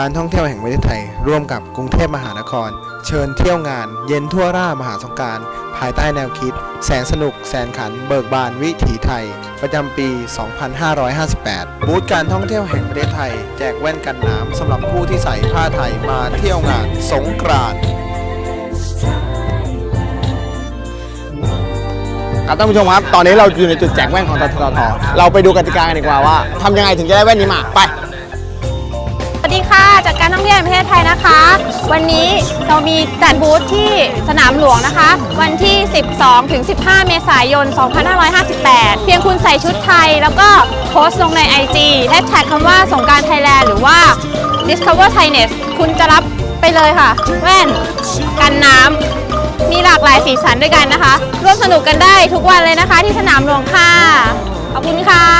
การท่องเที่ยวแห่งประเทศไทย ร่วมกับกรุงเทพมหานคร เชิญเที่ยวงาน เย็นทั่วร่ามหาสงการภายใต้แนวคิด แสนสนุก แสนขัน เบิกบานวิถีไทย ประจำปี 2558 บูธการท่องเที่ยวแห่งประเทศไทย แจกแว่นกันน้ำสำหรับผู้ที่ใส่ผ้าไทยมาเที่ยวงานสงกรานต์ครับท่านผู้ชมครับ ตอนนี้เราอยู่ในจุดแจกแว่นของททท เราไปดูกติกากันดีกว่าว่าทำยังไงถึงจะได้แว่นนี้มา ไป ดีค่ะจากการท่องเที่ยวแห่งประเทศไทยนะคะ วันนี้เรามีจัดบูธที่สนามหลวงนะคะ วันที่ 12ถึง15 เมษายน 2558 เพียงคุณใส่ชุดไทย แล้วก็โพสต์ลงใน IG แฮชแท็กคำว่าสงการไทยแลนด์หรือว่า Discover Thainess คุณจะรับไปเลยค่ะ แว่นกันน้ำมีหลากหลายสีสันด้วยกันนะคะ ร่วมสนุกกันได้ทุกวันเลยนะคะ ที่สนามหลวงค่ะขอบคุณค่ะ